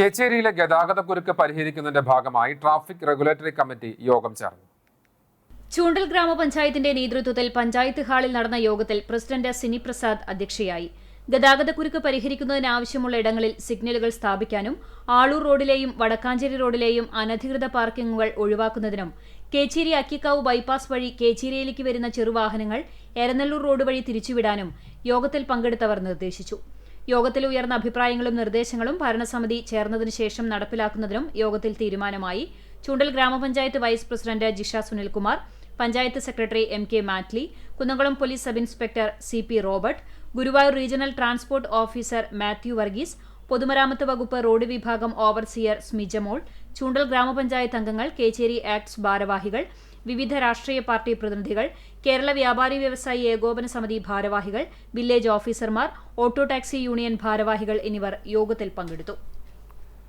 കേച്ചേരിയിലെ ഗതാഗതക്കുരുക്ക് പരിഹരിക്കുന്നതിന്റെ ഭാഗമായി traffic regulatory committee യോഗം ചേർന്നു. ചൂണ്ടൽ ഗ്രാമപഞ്ചായത്തിന്റെ നേതൃത്വത്തിൽ പഞ്ചായത്ത് ഹാളിൽ നടന്ന യോഗത്തിൽ പ്രസിഡന്റ് സിനി പ്രസാദ് അധ്യക്ഷയായി. ഗതാഗതക്കുരുക്ക് പരിഹരിക്കുന്നതിനാവശ്യമുള്ള ഇടങ്ങളിൽ സിഗ്നലുകൾ സ്ഥാപിക്കാനും ആളൂർ റോഡിലെയും വടക്കാഞ്ചേരി റോഡിലെയും അനധികൃത പാർക്കിംഗുകൾ ഒഴിവാക്കുന്നതിനും കേച്ചേരി അക്കിക്കാവ് ബൈപ്പാസ് വഴി കേച്ചേരിയിലേക്ക് വരുന്ന ചെറുവാഹനങ്ങൾ എരനല്ലൂർ റോഡ് വഴി തിരിച്ചുവിടാനും യോഗത്തിൽ പങ്കെടുത്തവർ നിർദ്ദേശിച്ചു. യോഗത്തിൽ ഉയർന്ന അഭിപ്രായങ്ങളും നിർദ്ദേശങ്ങളും ഭരണസമിതി ചേർന്നതിനു ശേഷം നടപ്പിലാക്കുന്നതിനും യോഗത്തിൽ തീരുമാനമായി Choondal grama panchayat vice president Jisha Sunilkumar panchayat secretary M K Mattoli Kunnamkulam police sub inspector C P Robert Guruvayur regional transport officer Mathew Varghese പൊതുമരാമത്ത് വകുപ്പ് റോഡ് വിഭാഗം ഓവർസിയർ സ്മിജമോൾ ചൂണ്ടൽ ഗ്രാമപഞ്ചായത്ത് അംഗങ്ങൾ കേച്ചേരി ആക്ട്സ് ഭാരവാഹികൾ വിവിധ രാഷ്ട്രീയ പാർട്ടി പ്രതിനിധികൾ കേരള വ്യാപാരി വ്യവസായി ഏകോപന സമിതി ഭാരവാഹികൾ വില്ലേജ് ഓഫീസർമാർ ഓട്ടോ ടാക്സി യൂണിയൻ ഭാരവാഹികൾ എന്നിവർ യോഗത്തിൽ പങ്കെടുത്തു.